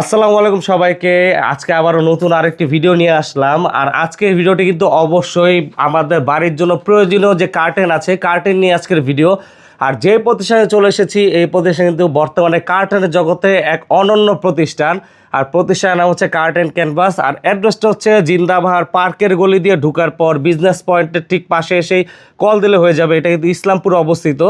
আসসালামু আলাইকুম সবাইকে। আজকে আবারও নতুন আরেকটি ভিডিও নিয়ে আসলাম। আর আজকের ভিডিওটি কিন্তু অবশ্যই আমাদের বাড়ির জন্য প্রয়োজনীয় যে কার্টেন আছে কার্টেন নিয়ে আজকের ভিডিও। আর যে প্রতিষ্ঠানে চলে এসেছি, এই প্রতিষ্ঠান কিন্তু বর্তমানে কার্টেনের জগতে এক অনন্য প্রতিষ্ঠান। আর প্রতিষ্ঠানের নাম হচ্ছে কার্টেন ক্যানভাস আর অ্যাড্রেসটা হচ্ছে জিন্দাবাহার পার্কের গলি দিয়ে ঢুকার পর বিজনেস পয়েন্টের ঠিক পাশে এসেই কল দিলে হয়ে যাবে। এটা কিন্তু ইসলামপুর অবস্থিত।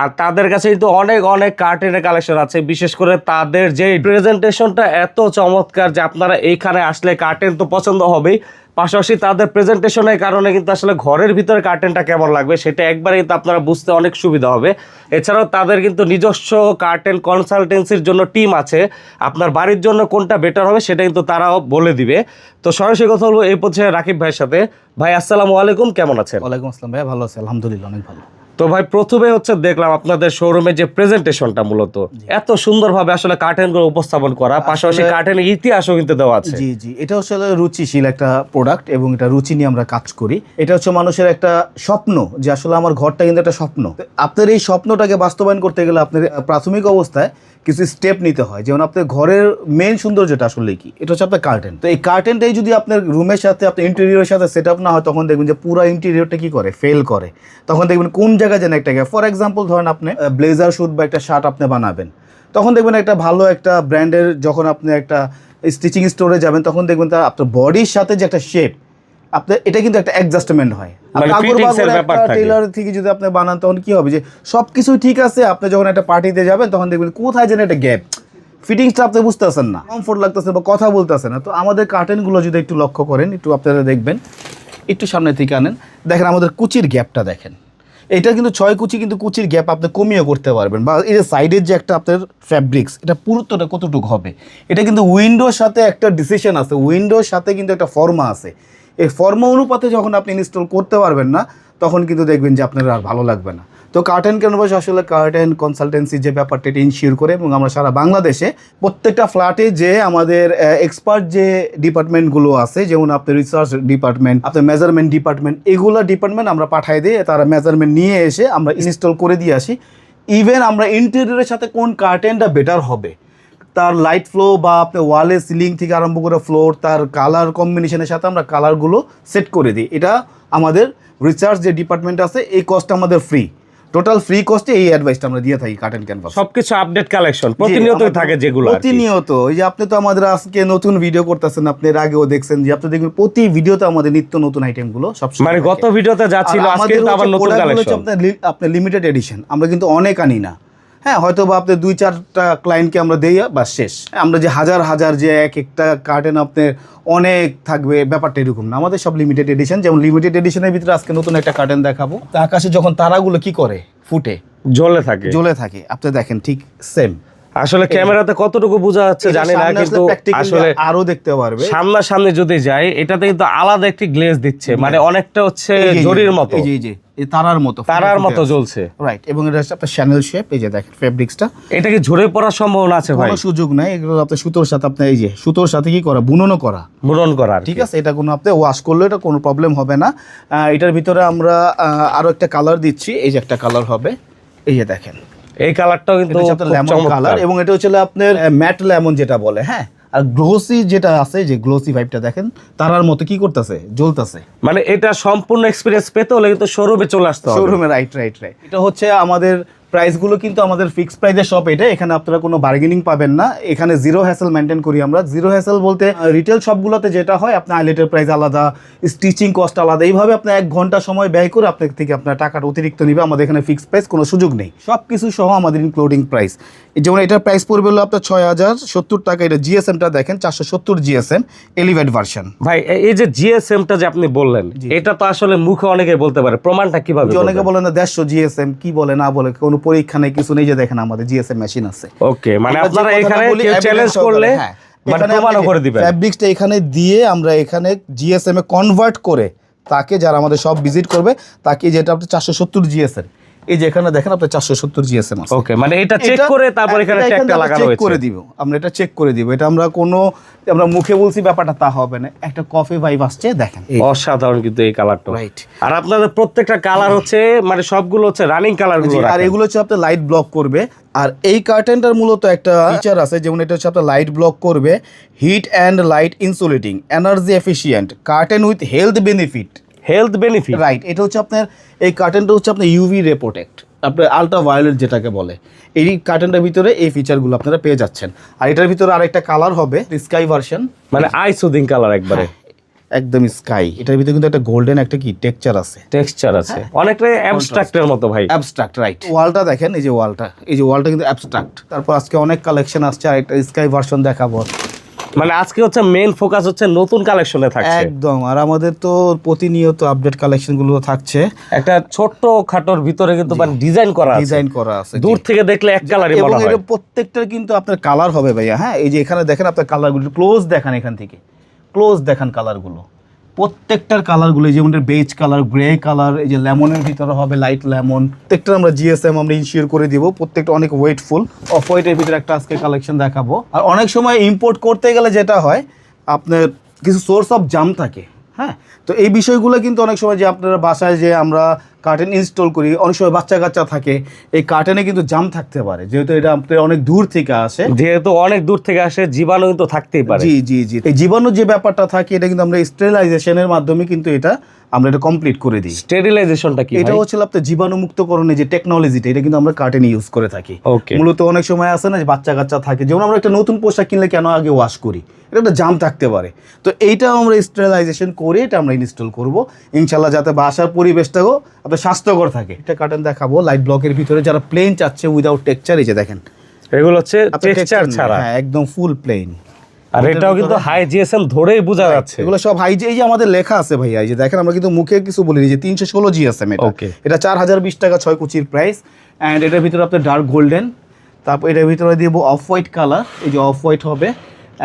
আর তাদের কাছে কিন্তু অনেক অনেক কার্টেনের কালেকশন আছে। বিশেষ করে তাদের যে প্রেজেন্টেশনটা এত চমৎকার যে আপনারা এইখানে আসলে কার্টেন তো পছন্দ হবেই। পাশাপাশি তাদের প্রেজেন্টেশনের কারণে কিন্তু আসলে ঘরের ভিতরে কার্টেনটা কেমন লাগবে, সেটা একবারে কিন্তু আপনারা বুঝতে অনেক সুবিধা হবে। এছাড়াও তাদের কিন্তু নিজস্ব কার্টেন কনসালটেন্সির জন্য টিম আছে। আপনার বাড়ির জন্য কোনটা বেটার হবে সেটা কিন্তু তারাও বলে দিবে। তো সরাসরি কথা বলব এই পথে রাকিব ভাইয়ের সাথে। ভাই, আসসালামু আলাইকুম, কেমন আছেন? ওয়ালাইকুম আসসালাম ভাইয়া, ভালো আছে, আলহামদুলিল্লাহ, অনেক ভালো। তো ভাই প্রথমে হচ্ছে দেখলাম আপনাদের শোরুমে যে প্রেজেন্টেশনটা মূলত। এত সুন্দরভাবে আসলে কার্টেন কার্টেনগুলো উপস্থাপন করা পাশাপাশি কার্টেনের ইতিহাসও কিন্তু দেওয়া আছে। জি জি। এটা হচ্ছে রুচিশীল একটা প্রোডাক্ট এবং এটা রুচি নিয়ে আমরা কাজ করি। এটা হচ্ছে মানুষের একটা স্বপ্ন যে আসলে আমার ঘরটা কিন্তু একটা স্বপ্ন। আপনার এই স্বপ্নটাকে বাস্তবায়ন করতে গেলে আপনার প্রাথমিক অবস্থায় কিছু স্টেপ নিতে হয়। যেমন আপনার ঘরের মেন সৌন্দর্যটা আসলে কি? এটা হচ্ছে আপনার কার্টেন তো এই কার্টেনটাই যদি আপনার রুমের সাথে আপনার ইন্টেরিয়রের সাথে সেট আপ না হয় তখন দেখবেন যে পুরো ইন্টেরিয়রটা কি করে? ফেল করে। তখন দেখবেন কোন জায়গায় যেন একটা গ্যাপ ফর এক্সাম্পল ধরেন আপনি ব্লেজার শুট বা একটা শার্ট আপনি বানাবেন তখন দেখবেন একটা ভালো একটা ব্র্যান্ডের যখন আপনি একটা স্টিচিং স্টোরে যাবেন তখন দেখবেন তার আপনার বডির সাথে যে একটা শেপ আপনার এটা কিন্তু একটা অ্যাডজাস্টমেন্ট হয়। মানে টেলার থেকে। যদি আপনি বানান তখন কি হবে যে সব কিছু ঠিক আছে আপনি যখন একটা পার্টিতে যাবেন তখন দেখবেন কোথায় যেন একটা গ্যাপ ফিটিংসটা আপনি বুঝতেছেন না কমফোর্ট লাগতেছে বা কথা বলতেছে না। তো আমাদের কার্টেনগুলো যদি একটু লক্ষ্য করেন একটু আপনারা দেখবেন একটু সামনে থেকে আনেন। দেখেন আমাদের কুচির গ্যাপটা দেখেন। এটা কিন্তু ছয় কুচি কিন্তু কুচির গ্যাপ আপনি কমিয়ে করতে পারবেন। বা এর সাইডের যে একটা আপনার ফ্যাব্রিক্স এটা পুরুত্বটা কতটুকু হবে? এটা কিন্তু উইন্ডোর সাথে একটা ডিসিশন আছে। উইন্ডোর সাথে কিন্তু একটা ফর্মা আছে। এই ফর্মা অনুপাতে যখন আপনি ইনস্টল করতে পারবেন না, তখন কিন্তু দেখবেন যে আপনার আর ভালো লাগবে না। তো কার্টেন ক্যানভাস আসলে কার্টেন কনসালটেন্সি যে ব্যাপারটা এটা ইনশিওর করে এবং আমরা সারা বাংলাদেশে প্রত্যেকটা ফ্ল্যাটে যে আমাদের এক্সপার্ট যে ডিপার্টমেন্টগুলো আছে, যেমন আপনার রিসার্চ ডিপার্টমেন্ট আপনার মেজারমেন্ট ডিপার্টমেন্ট এগুলো ডিপার্টমেন্ট আমরা পাঠাই দিই তারা মেজারমেন্ট নিয়ে এসে আমরা ইনস্টল করে দিয়ে আসি। ইভেন আমরা ইন্টেরিয়রের সাথে কোন কার্টেনটা বেটার হবে? তার লাইট ফ্লো বা আপনার ওয়ালে সিলিং থেকে আরম্ভ করে ফ্লোর তার কালার কম্বিনেশনের সাথে আমরা কালারগুলো সেট করে দিই। এটা আমাদের রিসার্চ যে ডিপার্টমেন্ট আছে, এই কস্ট আমাদের ফ্রি টোটাল ফ্রি কস্টে এই অ্যাডভাইসটা আমরা দিয়ে থাকি কার্টেন ক্যানভাস সবকিছু আপডেট কালেকশন প্রতিনিয়তই থাকে যেগুলো প্রতিনিয়ত এই যে আপনি তো আমাদের আজকে নতুন ভিডিও করতেছেন আপনি এর আগেও দেখছেন যে আপনি দেখবেন প্রতি ভিডিওতে আমাদের নিত্য নতুন আইটেমগুলো সব মানে গত ভিডিওতে যা ছিল আজকে তো আবার নতুন কালেকশন আপনার লিমিটেড এডিশন আমরা কিন্তু অনেক আনি না। হ্যাঁ হয়তো বা আপনার দুই চারটা ক্লায়েন্টকে আমরা দেই বা শেষ। আমরা যে হাজার হাজার যে এক একটা কার্টেন আপনার অনেক থাকবে ব্যাপারটা এরকম না। আমাদের সব লিমিটেড এডিশন যেমন লিমিটেড এডিশনের ভিতরে আজকে নতুন একটা কার্টেন দেখাবো। আকাশে যখন তারাগুলো কি করে? ফুটে। জ্বলে থাকে। জ্বলে থাকে। আপনি দেখেন ঠিক সেম আসলে ক্যামেরাতে কতটুকু বোঝা যাচ্ছে জানি না কিন্তু আসলে আরও দেখতে পারবে। সামনাসামনি যদি যাই এটাতে কিন্তু আলাদা একটি গ্লেজ দিচ্ছে। মানে অনেকটা হচ্ছে জরির মতো। এই যে। এই তারার মতো তারার মতো জ্বলছে। রাইট এবং এটা হচ্ছে আপনার শ্যানেল শেপ এই যে দেখেন ফেব্রিক্সটা এটা কি ঝরে পড়ার সম্ভাবনা আছে ভাই? কোনো সুযোগ নাই এগুলো আপনার সুতোর সাথে আপনার এই যে সুতোর সাথে কি করা? বুননও করা। মুরন করার ঠিক আছে এটা কোনো আপনি ওয়াশ করলে এটা কোনো প্রবলেম হবে না। এটার ভিতরে আমরা আরও একটা কালার দিচ্ছি। এই যে একটা কালার হবে। এই যে দেখেন। এই কালারটাও কিন্তু লেমন কালার এবং এটা হচ্ছে আপনার ম্যাট লেমন যেটা বলে হ্যাঁ? আর গ্লোসি যেটা আছে যে গ্লোসি ভাইবটা দেখেন তারার মতো কি করতেছে? জ্বলতেছে। মানে এটা সম্পূর্ণ এক্সপিরিয়েন্স পেতে হলে কিন্তু শোরুমে চলে আসতে হবে। শোরুমে রাইট রাইট রাইট এটা হচ্ছে আমাদের প্রাইসগুলো কিন্তু আমাদের ফিক্স প্রাইসের শপ এটা এখানে আপনারা কোনো বার্গেনিং পাবেন না। এখানে জিরো হ্যাসেল মেনটেন করি আমরা। জিরো হ্যাসেল বলতে রিটেল শপগুলোতে যেটা হয় আপনার আইলেটের প্রাইস আলাদা স্টিচিং কস্ট আলাদা এইভাবে আপনার এক ঘণ্টা সময় ব্যয় করে আপনার থেকে আপনার টাকাটা অতিরিক্ত নিবে। আমাদের এখানে ফিক্স প্রাইস কোনো সুযোগ নেই। সব কিছু সহ আমাদের ইনক্লুডিং প্রাইস যেমন এটার প্রাইস পড়বে হলো আপনার ছয় হাজার সত্তর টাকা। এটা জিএসএমটা দেখেন চারশো সত্তর জিএসএম এলিভেট ভার্সন ভাই এই যে জিএসএমটা যে আপনি বললেন এটা তো আসলে মুখে অনেকে বলতে পারে। প্রমাণটা কীভাবে অনেকে বলে না দেড়শো জিএসএম কি বলে না বলে কোনো পরীক্ষা নেই কিছু নেই যে দেখেন আমাদের জিএসএম মেশিন আছে ওকে মানে আপনারা এখানে কেউ চ্যালেঞ্জ করলে হ্যাঁ। মানে ফ্যাব্রিক্সটা এখানে দিয়ে আমরা এখানে জিএসএম এ কনভার্ট করে তাকে যারা আমাদের সব ভিজিট করবে তাকে যেটা আপনি চারশো সত্তর জিএসএম এই যে এখানে দেখেন আপনার চারশো সত্তর জিএসএম আছে। ওকে মানে এটা চেক করে তারপর এখানে ট্যাগটা লাগানো হয়েছে করে দিব আমরা এটা চেক করে দিব। এটা আমরা কোনো আমরা মুখে বলছি ব্যাপারটা তা হবে না। একটা কফি ভাইব আসছে দেখেন। অসাধারণ কিন্তু এই কালারটা রাইট আর আপনাদের প্রত্যেকটা কালার হচ্ছে মানে সবগুলো হচ্ছে রানিং কালার আর এগুলো হচ্ছে আপনার লাইট ব্লক করবে। আর এই কার্টেনটার মূলত একটা ফিচার আছে যেমন এটা হচ্ছে আপনার লাইট ব্লক করবে। Heat and light insulating energy efficient curtain with health benefit health benefit right এটা হচ্ছে আপনার এই কার্টেনটা হচ্ছে আপনার ইউভি রে প্রোটেক্ট আপনার আলট্রা ভায়োলেট যেটাকে বলে। এই কার্টেনটার ভিতরে এই ফিচারগুলো আপনারা পেয়ে যাচ্ছেন। আর এটার ভিতরে আরেকটা কালার হবে স্কাই ভার্সন মানে আই সুদিং কালার একবারে। একদম স্কাই এটার ভিতরে কিন্তু একটা গোল্ডেন একটা কি টেক্সচার আছে। টেক্সচার আছে। অনেকটা অ্যাবস্ট্রাক্টের মতো ভাই। অ্যাবস্ট্রাক্ট রাইট ওয়ালটা দেখেন এই যে ওয়ালটা এই যে ওয়ালটা কিন্তু অ্যাবস্ট্রাক্ট তারপর আজকে অনেক কালেকশন আসছে আর একটা স্কাই ভার্সন দেখাবো। মানে আজকে হচ্ছে মেইন ফোকাস হচ্ছে নতুন কালেকশনে থাকছে। একদম আর আমাদের তো প্রতিনিয়ত আপডেট কালেকশনগুলো থাকছে। একটা ছোট্ট খাটোর ভিতরে কিন্তু মানে ডিজাইন করা আছে। ডিজাইন করা আছে দূর থেকে দেখলে এক কালারই মনে হয়। এটা প্রত্যেকটার কিন্তু আপনার কালার হবে ভাইয়া হ্যাঁ? এই যে এখানে দেখেন আপনার কালারগুলো ক্লোজ দেখান এখান থেকে। ক্লোজ দেখান কালারগুলো প্রত্যেকটার কালারগুলো যেমন বেজ কালার গ্রে কালার এই যে লেমনের ভিতরে হবে লাইট লেমন প্রত্যেকটা আমরা জিএসএম আমরা ইনশিওর করে দিব, প্রত্যেকটা অনেক ওয়েটফুল অফ হোয়াইটের ভিতরে একটা আজকে কালেকশন দেখাবো। আর অনেক সময় ইম্পোর্ট করতে গেলে যেটা হয়, আপনার কিছু সোর্স অফ জাম থাকে। হ্যাঁ? তো এই বিষয়গুলো কিন্তু অনেক সময় যে আপনারা বাসায় যে আমরা কার্টেন ইনস্টল করি অনেক সময় বাচ্চা কাচ্চা থাকে এই কার্টেনে কিন্তু জাম থাকতে পারে। যেহেতু এটা আপনার অনেক দূর থেকে আসে। যেহেতু অনেক দূর থেকে আসে জীবাণু কিন্তু থাকতেই পারে। জি জি জি। এই জীবাণু যে ব্যাপারটা থাকে এটা কিন্তু আমরা স্টেরিলাইজেশনের মাধ্যমে কিন্তু এটা আমরা এটা কমপ্লিট করে দিই। স্টেরিলাইজেশনটা কি এটা হচ্ছে আপনার জীবাণুমুক্তকরণে যে টেকনোলজিটা এটা কিন্তু আমরা কার্টেনে ইউজ করে থাকি। ওকে মূলত অনেক সময় আছে না যে বাচ্চা কাচ্চা থাকে যেমন আমরা একটা নতুন পোশাক কিনলে কেন আগে ওয়াশ করি? এটা একটা জাম থাকতে পারে। তো এইটা আমরা স্টেরিলাইজেশন করে এটা আমরা ইনস্টল করব। ইনশাল্লাহ যাতে বাসার পরিবেশটাও আপনার স্বাস্থ্যকর থাকে। এটা কার্টেন দেখাবো লাইট ব্লকের ভিতরে যারা প্লেন চাচ্ছে উইদাউট টেক্সচার এই যে দেখেন। এগুলো হচ্ছে টেক্সচার ছাড়া। হ্যাঁ একদম ফুল প্লেন আর এটাও কিন্তু হাই জিএসএম ধরেই বোঝা যাচ্ছে। এগুলো সব হাই এই যে আমাদের লেখা আছে ভাইয়া এই যে দেখেন আমরা কিন্তু মুখে কিছু বলি যে তিনশো ষোলো জিএসএম এটা. এটা চার হাজার বিশ টাকা ছয় কুচির প্রাইস অ্যান্ড এটার ভিতরে আপনার ডার্ক গোল্ডেন তারপর এটার ভিতরে দিব অফ হোয়াইট কালার এই যে অফ হোয়াইট হবে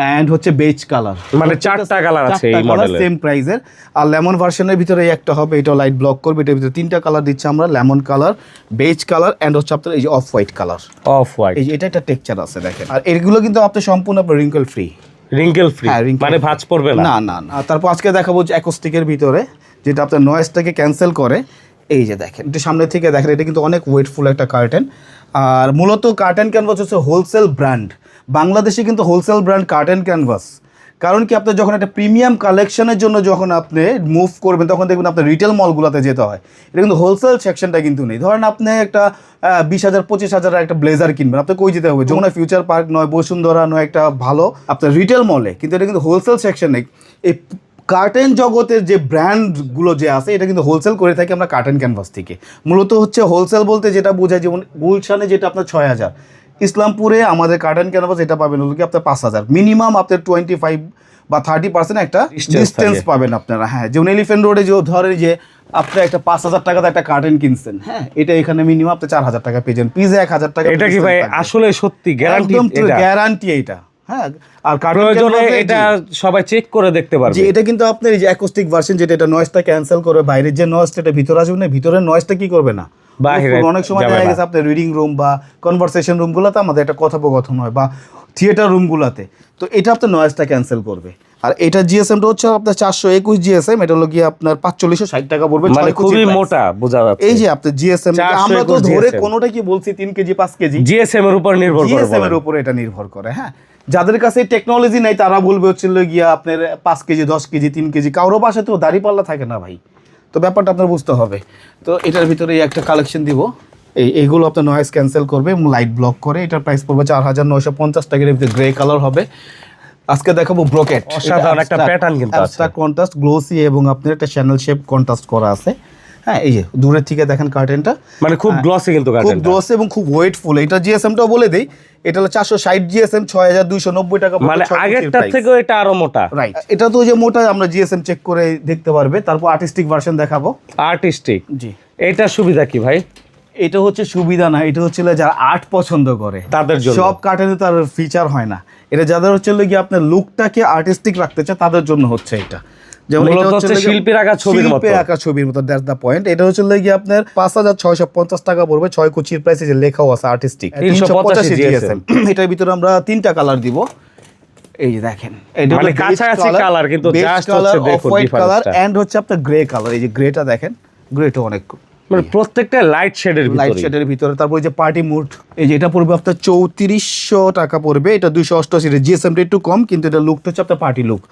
অ্যান্ড হচ্ছে বেজ কালার মানে চারটা কালার আছে এই মডেলে সেম প্রাইসের আর লেমন ভার্সনের ভিতরে একটা হবে এটা লাইট ব্লক করবে এটার ভিতরে তিনটা কালার দিচ্ছি আমরা lemon colour beige colour and হচ্ছে আপনার এই যে off white colour off white এই যে এটা একটা টেক্সচার আছে দেখেন। আর এগুলো কিন্তু আপনার সম্পূর্ণ আপনার রিঙ্কেল ফ্রি রিঙ্কেল ফ্রি হ্যাঁ, মানে ভাঁজ পড়বে না। না না না। তারপর আজকে দেখাবো যে অ্যাকোস্টিকের ভিতরে যেটা আপনার নয়েজটাকে ক্যান্সেল করে এই যে দেখেন এটা সামনে থেকে দেখেন এটা কিন্তু অনেক ওয়েটফুল একটা কার্টেন আর মূলত কার্টেন ক্যানভাস হচ্ছে হোলসেল ব্র্যান্ড বাংলাদেশে কিন্তু হোলসেল ব্র্যান্ড কার্টেন ক্যানভাস কারণ কি, আপনার যখন একটা প্রিমিয়াম কালেকশনের জন্য যখন আপনি মুভ করবেন, তখন দেখবেন আপনার রিটেল মলগুলোতে যেতে হয়। এটা কিন্তু হোলসেল সেকশনটা কিন্তু নেই। ধরেন আপনি একটা বিশ হাজার, পঁচিশ হাজার একটা ব্লেজার কিনবেন আপনি কই যেতে হবে? যমুনা ফিউচার পার্ক নয়, বসুন্ধরা নয়, একটা ভালো আপনার রিটেল মলে কিন্তু এটা কিন্তু হোলসেল সেকশন নেই এই কার্টেন জগতের যে ব্র্যান্ডগুলো যে আছে, এটা কিন্তু হোলসেল করে থাকি আমরা কার্টেন ক্যানভাস থেকে। মূলত হচ্ছে হোলসেল বলতে যেটা বোঝায়, যেমন গুলশানে যেটা আপনার ছয় হাজার ইসলামপুরে আমাদের কার্টেন ক্যানভাস এটা পাবেন হলো কি আপনার পাঁচ হাজার। মিনিমাম আপনার টোয়েন্টি ফাইভ বা থার্টি পার্সেন্ট একটা ডিস্টেন্স পাবেন আপনারা। হ্যাঁ যেমন এলিফেন্ট রোডে যে ধরেন যে আপনি একটা পাঁচ হাজার টাকাতে একটা কার্টেন কিনছেন হ্যাঁ এটা এখানে মিনিমাম আপনি চার হাজার টাকা পেয়েছেন পিজে এক হাজার টাকা এটা কি ভাই আসলে সত্যি গ্যারান্টি গ্যারান্টি এটা? হ্যাঁ আর প্রয়োজনে এটা সবাই চেক করে দেখতে পারবে। যে এটা কিন্তু আপনার যে অ্যাকোস্টিক ভার্সন যেটা এটা নয়েজটা ক্যান্সেল করবে বাইরের যে নয়েজটা এটা ভিতরে আসবে না ভিতরের নয়েজটা কি করবে না? অনেক সময় দেখা গেছে আপনার রিডিং রুম বা কনভারসেশন রুমগুলোতে আমাদের একটা কথোপকথন হয় বা থিয়েটার রুমগুলোতে তো এটা আপনার নয়েজটা ক্যান্সেল করবে। আর এটা জিএসএমটা হচ্ছে আপনার চারশো একুশ জিএসএম এটা হলো গিয়ে আপনার পাঁচচল্লিশশো ষাট টাকা পড়বে মানে খুবই মোটা বোঝা যাচ্ছে। এই যে আপনার জিএসএম আমরা তো ধরে কোনোটা কি বলছি তিন কেজি পাঁচ কেজি? জিএসএম এর উপর নির্ভর করে জিএসএম এর উপর এটা নির্ভর করে হ্যাঁ। যাদের কাছে টেকনোলজি নাই তারা বলবে হচ্ছিল গিয়া আপনার পাঁচ কেজি দশ কেজি তিন কেজি। কারোর বাসায় তো দাড়ি পাল্লা থাকে না ভাই। তো ব্যাপারটা আপনার বুঝতে হবে। তো এটার ভিতরে একটা কালেকশন দিব। এই এইগুলো আপনার নয়েস ক্যান্সেল করবে এবং লাইট ব্লক করে। এটার প্রাইস পড়বে চার হাজার নয়শো পঞ্চাশ টাকার ভিতরে গ্রে কালার হবে। আজকে দেখাবো ব্রোকেট অসাধারণ একটা প্যাটার্ন কিন্তু। কন্ট্রাস্ট গ্লোসি এবং আপনার একটা চ্যানেল শেপ কন্ট্রাস্ট করা আছে। হ্যাঁ এই যে দূরের থেকে দেখেন কার্টেনটা মানে খুব গ্লসি কিন্তু খুব এবং খুব ওয়েটফুল এটা জিএসএমটাও বলে দেই এটা হলো চারশো ষাট জিএসএম ছয় হাজার দুইশো নব্বই টাকা মানে আগেরটার থেকেও এটা আরও মোটা। রাইট এটা তো যে মোটা আমরা জিএসএম চেক করে দেখতে পারবে। তারপর আর্টিস্টিক ভার্সন দেখাবো। আর্টিস্টিক জি। এটার সুবিধা কি ভাই? এটা হচ্ছে সুবিধা না এটা হচ্ছে যারা আর্ট পছন্দ করে। তাদের জন্য। সব কার্টেনে তার ফিচার হয় না। এটা যাদের হচ্ছে কি আপনার লুকটাকে আর্টিস্টিক রাখতে চায় তাদের জন্য হচ্ছে এটা। যেমন শিল্পীর আঁকা ছবির মতো। আঁকা ছবির মতো দ্যাটস দ্য পয়েন্ট এটা হচ্ছে গিয়ে আপনার পাঁচ হাজার ছয়শো পঞ্চাশ টাকা পড়বে ছয় কুচির প্রাইসে যে লেখাও আছে আর্টিস্টিক 385 GSM এটার ভিতরে আমরা তিনটা কালার দিব। এই যে দেখেন এটা মানে কাছাকাছি colour, কিন্তু just হচ্ছে দেখুন হোয়াইট কালার difference-টা। এন্ড হচ্ছে আপনার গ্রে কালার এই যে গ্রেটা দেখেন গ্রেটা অনেক মানে প্রত্যেকটা লাইট শেডের লাইট ভিতরে শেডের ভিতরে তারপর যে পার্টি মুড এই যে এটা পড়বে আপনার চৌত্রিশশো টাকা পড়বে। এটা দুইশো অষ্টআশি জিএসএমটা একটু কম কিন্তু এটা লুকটা হচ্ছে আপনার পার্টি লুক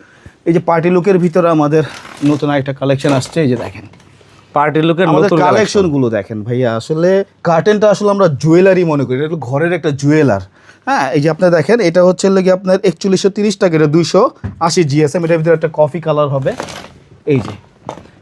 এই যে পার্টি লুকের ভিতরে আমাদের নতুন একটা কালেকশন আসছে এই যে দেখেন। পার্টি লুকের আমাদের কালেকশনগুলো কালেকশনগুলো দেখেন ভাইয়া আসলে কার্টেনটা আসলে আমরা জুয়েলারি মনে করি এটা ঘরের একটা জুয়েলার হ্যাঁ এই যে আপনি দেখেন এটা হচ্ছে লেগে আপনার একচল্লিশশো তিরিশ টাকা এটা দুইশো আশি জিএসএম এটার ভিতরে একটা কফি কালার হবে। এই যে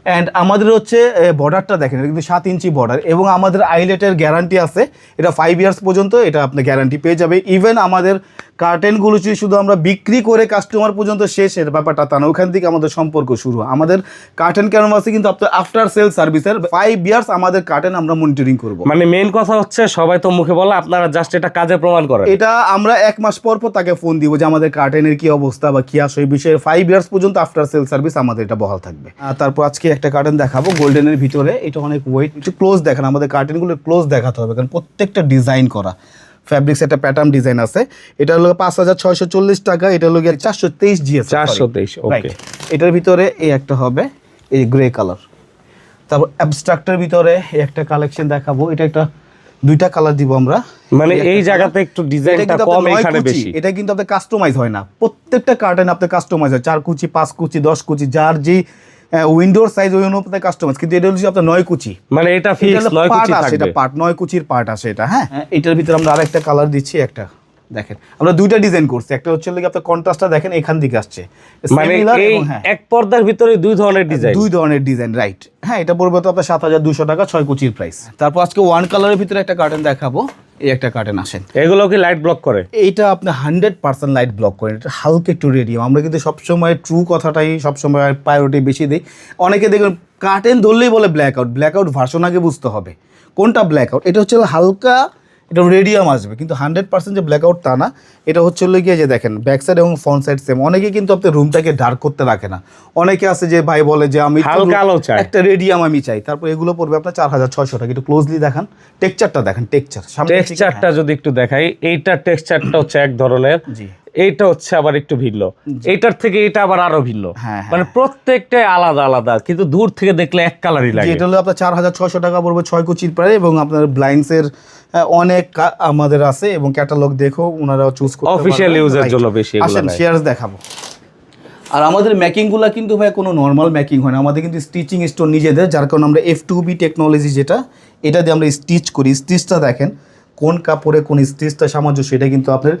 অ্যান্ড আমাদের হচ্ছে বর্ডারটা দেখেন কিন্তু সাত ইঞ্চি বর্ডার এবং আমাদের আইলেটের গ্যারান্টি আছে। এটা ফাইভ ইয়ার্স পর্যন্ত এটা আপনি গ্যারান্টি পেয়ে যাবে। ইভেন আমাদের কার্টেনগুলো যদি শুধু আমরা বিক্রি করে কাস্টমার পর্যন্ত শেষের ব্যাপারটা তা না ওখান থেকে আমাদের সম্পর্ক শুরু। আমাদের কার্টেন ক্যানভাসে কিন্তু আপনার আফটার সেল সার্ভিসের ফাইভ ইয়ার্স আমাদের কার্টেন আমরা মনিটরিং করব। মানে মেন কথা হচ্ছে সবাই তো মুখে বলা আপনারা জাস্ট এটা কাজে প্রমাণ করেন। এটা আমরা এক মাস পর পর তাকে ফোন দিব যে আমাদের কার্টেনের কি অবস্থা বা কি আসে এই বিষয়ে ফাইভ ইয়ার্স পর্যন্ত আফটার সেল সার্ভিস আমাদের এটা বহাল থাকবে। আর তারপর আজকে একটা কার্টেন দেখাবো গোল্ডেনের ভিতরে। এটা অনেক ওয়েট একটু ক্লোজ দেখেন আমাদের কার্টেনগুলো ক্লোজ দেখাতে হবে কারণ প্রত্যেকটা ডিজাইন করা। ফ্যাব্রিক্স একটা প্যাটার্ন ডিজাইন আছে। এটা হলো পাঁচ হাজার ছয়শো চল্লিশ টাকা এটা হলো গিয়ে চারশো তেইশ জিএস 423, okay. এটার ভিতরে এই একটা হবে এই গ্রে কালার তারপর অ্যাবস্ট্রাক্টের ভিতরে একটা কালেকশন দেখাবো এটা একটা দুইটা কালার দিব আমরা। মানে এই জায়গাতে একটু ডিজাইনটা কিন্তু কম এখানে বেশি। এটা কিন্তু আপনার কাস্টমাইজ হয় না। প্রত্যেকটা কার্টেন আপনার কাস্টমাইজ হয়। চার কুচি পাঁচ কুচি দশ কুচি যার যে উইন্ডোর সাইজ ওই অনুপাতে কাস্টমাইজ কিন্তু এটা হচ্ছে আপনার নয় কুচি। মানে এটা ফিক্স নয় কুচি আছে এটা পার্ট নয় কুচির পার্ট আছে এটা হ্যাঁ? এটার ভিতরে আমরা আরেকটা কালার দিচ্ছি একটা দেখেন। আমরা দুইটা ডিজাইন করছি একটা হচ্ছে লাগে আপনার কন্ট্রাস্টটা দেখেন এখান দিকে আসছে। মানে এই হ্যাঁ। এক পর্দার ভিতরে দুই ধরনের ডিজাইন দুই ধরনের ডিজাইন রাইট হ্যাঁ এটা পড়বে তো আপনার সাত হাজার দুশো টাকা ছয় কুচির প্রাইস তারপর আজকে ওয়ান কালারের ভিতরে একটা কার্টেন দেখাবো। এই একটা কার্টেন আসেন এগুলো কি লাইট ব্লক করে? এইটা আপনি হান্ড্রেড পার্সেন্ট লাইট ব্লক করেন। এটা হালকা একটু রেডিয়াম আমরা কিন্তু সবসময় ট্রু কথাটাই সবসময় প্রায়োরিটি বেশি দিই। অনেকে দেখবেন কার্টেন ধরলেই বলে black out black out version আগে বুঝতে হবে। কোনটা ব্ল্যাক আউট এটা হচ্ছে হালকা এটা রেডিয়াম আসবে কিন্তু হান্ড্রেড পার্সেন্ট যে ব্ল্যাক আউট তা না এটা হচ্ছে হলো গিয়ে যে দেখেন ব্যাক সাইড এবং ফ্রন্ট সাইড সেম অনেকে কিন্তু আপনি রুমটাকে ডার্ক করতে রাখে না। অনেকে আছে যে ভাই বলে যে আমি একটু রেডিয়াম আমি চাই। তারপর এগুলো পড়বে আপনার চার হাজার ছয়শো টাকা। একটু ক্লোজলি দেখান। টেক্সচারটা দেখেন টেক্সচার টেক্সচারটা যদি একটু দেখাই এইটার টেক্সচারটা হচ্ছে এক ধরনের। জি। এইটা হচ্ছে আবার একটু ভিন্ন। এইটার থেকে এটা আবার আরও ভিন্ন। হ্যাঁ, মানে প্রত্যেকটাই আলাদা আলাদা কিন্তু দূর থেকে দেখলে এক কালারই লাগে। এটা হলো আপনার চার হাজার ছয়শো টাকা পড়বে ছয় কুচির প্রায় এবং আপনার ব্লাইন্ডসের অনেক আমাদের আছে এবং ক্যাটালগ দেখো ওনারা চুজ করতে অফিশিয়াল Right. জন্য বেশি এগুলো আসেন শেয়ারস দেখাবো। আর আমাদের ম্যাকিংগুলো কিন্তু ভাই কোনো নর্মাল ম্যাকিং হয় না। আমাদের কিন্তু স্টিচিং স্টোন নিজেদের যার কারণে আমরা এফ টু বি টেকনোলজি যেটা এটা দিয়ে আমরা স্টিচ করি। স্টিচটা দেখেন কোন কাপড়ে কোন স্টিচটা সামঞ্জস্য সেটা কিন্তু আপনার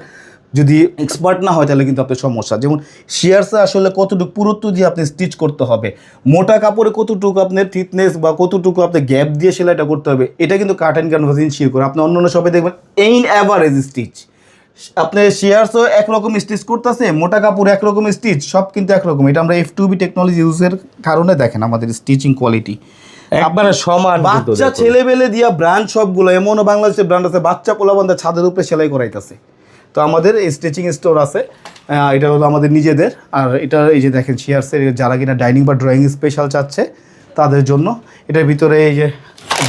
যদি এক্সপার্ট না হয় তাহলে কিন্তু আপনার সমস্যা। যেমন শিয়ার্সে আসলে কতটুকু পুরুত্ব দিয়ে আপনি স্টিচ করতে হবে মোটা কাপড়ে কতটুকু আপনার থিকনেস বা কতটুকু আপনি গ্যাপ দিয়ে সেলাইটা করতে হবে এটা কিন্তু কার্টেন ক্যানভাসিং শিয়ার করে। আপনি অন্য অন্য সবাই দেখবেন এইন অ্যাভারেজ স্টিচ আপনি শেয়ারসও একরকম স্টিচ করতেছে মোটা কাপড় একরকম স্টিচ সব কিন্তু একরকম। এটা আমরা এফ টু বি টেকনোলজি ইউজের কারণে দেখেন আমাদের স্টিচিং কোয়ালিটি একবারে সমান বাচ্চা। ছেলেবেলে দিয়া ব্র্যান্ড সবগুলো এমনও বাংলাদেশের ব্র্যান্ড আছে বাচ্চা পোলাবান্ধা ছাদের উপরে সেলাই করাইতেছে। তো আমাদের স্টিচিং স্টোর আছে। এটা হলো আমাদের নিজেদের। আর এটা এই যে দেখেন শেয়ারসের যারা কিনা ডাইনিং বা ড্রয়িং স্পেশাল চাচ্ছে তাদের জন্য। এটার ভিতরে এই যে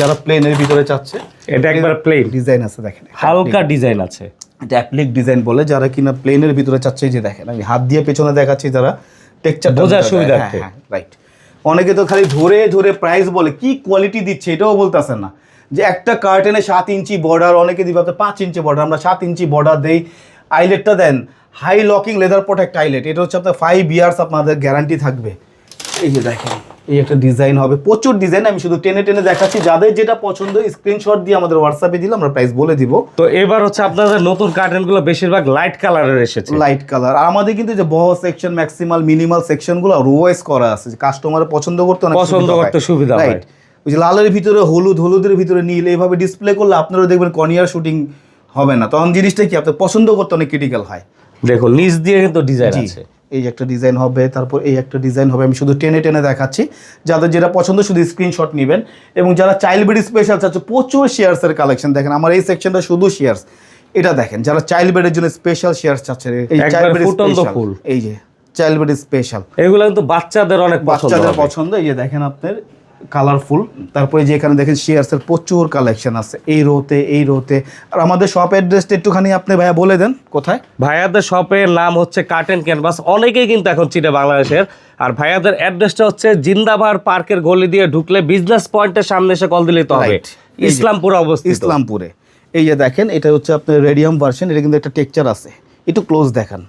যারা প্লেনের ভিতরে চাচ্ছে এটা একবার প্লেন ডিজাইন আছে দেখেন। হালকা ডিজাইন আছে। এটা অ্যাপ্লিক ডিজাইন বলে যারা কিনা প্লেনের ভিতরে চাচ্ছে এই যে দেখেন আমি হাত দিয়ে পেছনে দেখাচ্ছি যারা টেক্সচার বোঝার সুবিধার্থে। রাইট অনেকে তো খালি ধরে ধরে প্রাইস বলে কি কোয়ালিটি দিচ্ছে এটাও বলতেছেন না। যে একটা কার্টেনে সাত ইঞ্চি বর্ডার অনেকে দিবে আপনার পাঁচ ইঞ্চি বর্ডার আমরা সাত ইঞ্চি বর্ডার দেই। আইলেটটা then high locking leather protect eyelet এটা হচ্ছে আপনার ফাইভ ইয়ার্স আপনাদের গ্যারান্টি থাকবে। এই যে দেখেন এই একটা ডিজাইন হবে প্রচুর ডিজাইন আমি শুধু টেনে টেনে দেখাচ্ছি। যাদের যেটা পছন্দ স্ক্রিনশট দিয়ে আমাদের হোয়াটসঅ্যাপে দিলে আমরা প্রাইস বলে দিব। তো এবার হচ্ছে আপনাদের নতুন কার্টেনগুলো বেশিরভাগ লাইট কালারের এসেছে। লাইট কালার আর আমাদের কিন্তু যে বহ সেকশন ম্যাক্সিমাল মিনিমাল সেকশনগুলো রোয়েস করা আছে কাস্টমার পছন্দ করতে পছন্দ করতে সুবিধা। রাইট ওই যে লালের ভিতরে হলুদ হলুদের ভিতরে নীল এইভাবে ডিসপ্লে করলে আপনারা দেখবেন কর্নিয়ার শুটিং হবে না। তখন জিনিসটা কি আপনার পছন্দ করতে অনেক ক্রিটিক্যাল হয়। দেখুন নিচ দিয়ে কিন্তু ডিজাইন আছে। এই একটা ডিজাইন হবে তারপর এই একটা ডিজাইন হবে আমি শুধু টেনে টেনে দেখাচ্ছি। যাদের যেটা পছন্দ শুধু স্ক্রিনশট নেবেন। এবং যারা চাইল্ড বেড স্পেশাল চাচ্ছে প্রচুর শেয়ার্সের কালেকশন দেখেন। আমার এই সেকশনটা শুধু শেয়ার্স এটা দেখেন যারা চাইল্ড বেডের জন্য স্পেশাল শেয়ার্স চাচ্ছে এই চাইল্ড বেড স্পেশাল। এই যে চাইল্ড বেড স্পেশাল এগুলো কিন্তু বাচ্চাদের অনেক বাচ্চাদের পছন্দ এই যে দেখেন আপনার কালারফুল তারপরে যে এখানে দেখেন শেয়ার্সের প্রচুর কালেকশন আছে। এই রোতে এই রোতে। আর আমাদের শপ অ্যাড্রেসটা একটুখানি আপনি ভাইয়া বলে দেন কোথায়? ভাইয়াদের শপের নাম হচ্ছে কার্টেন ক্যানভাস অনেকেই কিন্তু এখন চিনে বাংলাদেশের। আর ভাইয়াদের অ্যাড্রেসটা হচ্ছে জিন্দাবাহার পার্কের গলি দিয়ে ঢুকলে বিজনেস পয়েন্টের সামনে এসে কল দিলেই তো হবে. ইসলামপুর অবস্থিত। ইসলামপুরে। এই যে দেখেন এটা হচ্ছে আপনার রেডিয়াম ভার্সন এটা কিন্তু একটা টেক্সচার আছে। একটু ক্লোজ দেখান।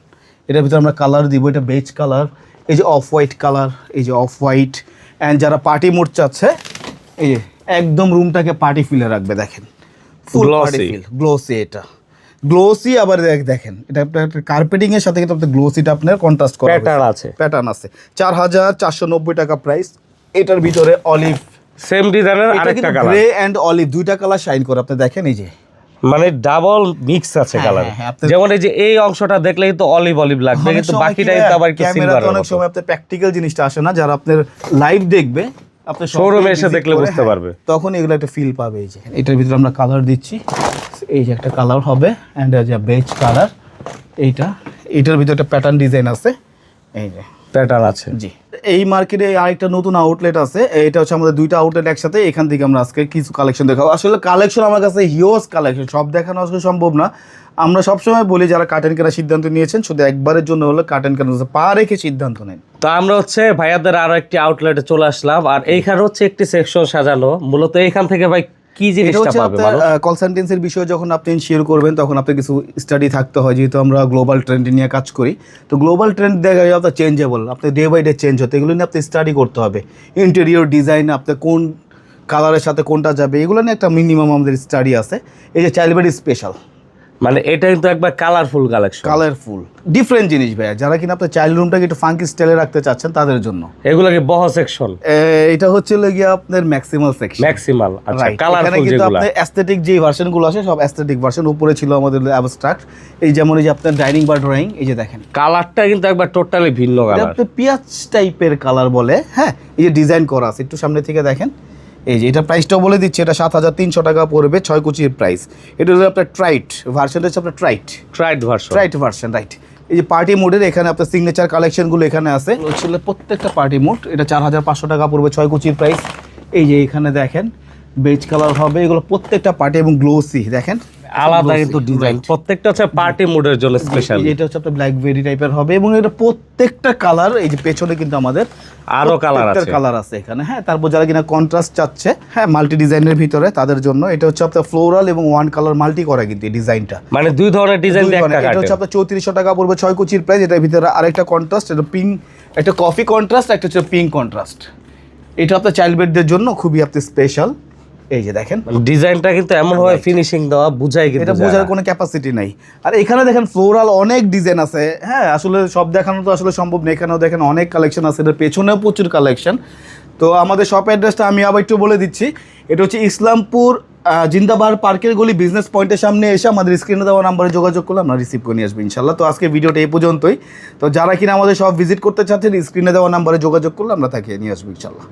এটার ভিতরে আমরা কালার দিব এটা বেজ কালার এই যে অফ হোয়াইট কালার এই যে অফ হোয়াইট অ্যান্ড যারা পার্টি মোড চাচ্ছে এই একদম রুমটাকে পার্টি ফিলে রাখবে দেখেন। ফুল পার্টি ফিল গ্লোসি এটা। গ্লোসি আবার দেখেন এটা আপনার কার্পেটিং এর সাথে কিন্তু আপনার গ্লোসিটা আপনার কন্ট্রাস্ট করা প্যাটার্ন আছে। প্যাটার্ন আছে। চার হাজার চারশো নব্বই টাকা প্রাইস এটার ভিতরে অলিভ সেম ডিজাইনের আরেকটা কালার গ্রে অ্যান্ড অলিভ দুইটা কালার শাইন করে। আপনি দেখেন এই যে মানে ডাবল মিক্স আছে হ্যাঁ, কালার হ্যাঁ, হ্যাঁ, আপনার- যেমন এই যে এই অংশটা দেখলেই তো অলিভ অলিভ লাগবে কিন্তু সময় বাকিটা কিন্তু আবার ক্যামেরাতে সিলভার অনেক সময় আপনার প্র্যাকটিক্যাল জিনিসটা আসে না যারা আপনার লাইভ দেখবে আপনার শোরুমে এসে দেখলে বুঝতে পারবে। তখন এগুলো একটা ফিল পাবে এই যে। এটার ভিতরে আমরা কালার দিচ্ছি। এই যে একটা কালার হবে অ্যান্ড যে বেজ কালার এইটা এটার ভিতরে একটা প্যাটার্ন ডিজাইন আছে। এই যে। প্যাটার্ন আছে। জি। এই মার্কেটে আরেকটা নতুন আউটলেট আছে। এটা হচ্ছে আমাদের দুইটা আউটলেট একসাথে। এখান থেকে আমরা আজকে কিছু কালেকশন দেখাবো। আসলে কালেকশন আমার কাছে হিউজ কালেকশন সব দেখানো আসলে সম্ভব না। আমরা সবসময় বলি যারা কাটেন কেনার সিদ্ধান্ত নিয়েছেন শুধু একবারের জন্য হলো কাটেন কেনার পা রেখে সিদ্ধান্ত নেন। তো আমরা হচ্ছে ভাইয়াদের আরও একটি আউটলেটে চলে আসলাম। আর এইখানে হচ্ছে একটি সেকশন সাজানো মূলত এইখান থেকে ভাই কি জিনিসটা পাবে আপনার কনসালটেন্সির বিষয়ে যখন আপনি শেয়ার করবেন তখন আপনার কিছু স্টাডি থাকতে হয়। যেহেতু আমরা গ্লোবাল ট্রেন্ড নিয়ে কাজ করি তো গ্লোবাল ট্রেন্ড দেখা যায় আপনার চেঞ্জেবল আপনি ডে বাই ডে চেঞ্জ হতে এগুলো নিয়ে আপনি স্টাডি করতে হবে। ইন্টেরিয়র ডিজাইন আপনি কোন কালারের সাথে কোনটা যাবে এগুলো নিয়ে একটা মিনিমাম আমাদের স্টাডি আছে। এই যে চাইল্ড বেড স্পেশাল মানে এটা কিন্তু একবার কালারফুল কালেকশন কালারফুল ডিফারেন্ট জিনিস ভাইয়া। যারা কিনা আপনার চাইল্ড রুমটাকে একটু ফাঙ্কি স্টাইলে রাখতে চাচ্ছেন তাদের জন্য। এগুলো কি বহ সেকশন এটা হচ্ছে গিয়ে আপনার ম্যাক্সিমাল সেকশন ম্যাক্সিমাল আচ্ছা কালারফুল কিন্তু যেগুলো। আপনার অ্যাস্থেটিক যে ভার্সনগুলো আছে সব অ্যাস্থেটিক ভার্সন উপরে ছিল আমাদের অ্যাবস্ট্রাক্ট এই যেমন এই যে আপনার ডাইনিং বা ড্রয়িং এই যে দেখেন। কালারটা কিন্তু একবার টোটালি ভিন্ন এটা কালার আপনার পিঁয়াজ টাইপের কালার বলে হ্যাঁ? এই যে ডিজাইন করা আছে একটু সামনে থেকে দেখেন। এই যে এটা প্রাইসটাও বলে দিচ্ছে এটা সাত হাজার তিনশো টাকা পড়বে ছয় কুচির প্রাইস এটা হচ্ছে আপনার ট্রাইট ভার্সনটা হচ্ছে আপনার ট্রাইট ট্রাইট ভার্সন ট্রাইট ভার্সন রাইট এই যে পার্টি মোডের এখানে আপনার সিগনেচার কালেকশনগুলো এখানে আছে। ছিল প্রত্যেকটা পার্টি মোড এটা চার হাজার পাঁচশো টাকা পড়বে ছয় কুচির প্রাইস এই যে এখানে দেখেন বেজ কালার হবে এগুলো প্রত্যেকটা পার্টি এবং গ্লোসি দেখেন। আলাদা কিন্তু ডিজাইন প্রত্যেকটা হচ্ছে পার্টি মুডের জন্য স্পেশাল এটা হচ্ছে আপনার ব্ল্যাকবেরি টাইপের হবে এবং এটা প্রত্যেকটা কালার এই যে পেছনে কিন্তু আমাদের আরও কালার আছে। কালার আছে এখানে। হ্যাঁ তারপর যারা কিনা কন্ট্রাস্ট চাচ্ছে হ্যাঁ মাল্টি ডিজাইনের ভিতরে তাদের জন্য এটা হচ্ছে আপনার ফ্লোরাল এবং ওয়ান কালার মাল্টি করা কিন্তু এই ডিজাইনটা মানে দুই ধরনের ডিজাইন এটা হচ্ছে আপনার চৌত্রিশশো টাকা পড়বে ছয় কুচির প্রাইস এটার ভিতরে আরেকটা কন্ট্রাস্ট এটা পিঙ্ক একটা কফি কন্ট্রাস্ট একটা হচ্ছে পিঙ্ক কন্ট্রাস্ট এটা আপনার চাইল্ড বেডদের জন্য খুবই আপনি স্পেশাল এই যে দেখেন। ডিজাইনটা কিন্তু এমন ভাবে ফিনিশিং দেওয়া বুঝাই কিন্তু এটা বোঝার কোনো ক্যাপাসিটি নাই। আর এখানে দেখেন ফ্লোরাল অনেক ডিজাইন আছে। হ্যাঁ আসলে সব দেখানো তো আসলে সম্ভব না এখানেও দেখেন অনেক কালেকশন আছে। এটার পেছনেও প্রচুর কালেকশন তো আমাদের শপ অ্যাড্রেসটা আমি আবার একটু বলে দিচ্ছি। এটা হচ্ছে ইসলামপুর জিন্দাবাহার পার্কের গলি বিজনেস পয়েন্টের সামনে এসে আমাদের স্ক্রিনে দেওয়া নাম্বারে যোগাযোগ করলে আমরা রিসিভ করে নিয়ে আসব ইনশাল্লাহ তো আজকে ভিডিওটা এই পর্যন্তই। তো যারা কিনা আমাদের সব ভিজিট করতে চাচ্ছেন স্ক্রিনে দেওয়া নাম্বারে যোগাযোগ করলে আমরা তাকে নিয়ে আসব ইনশাল্লাহ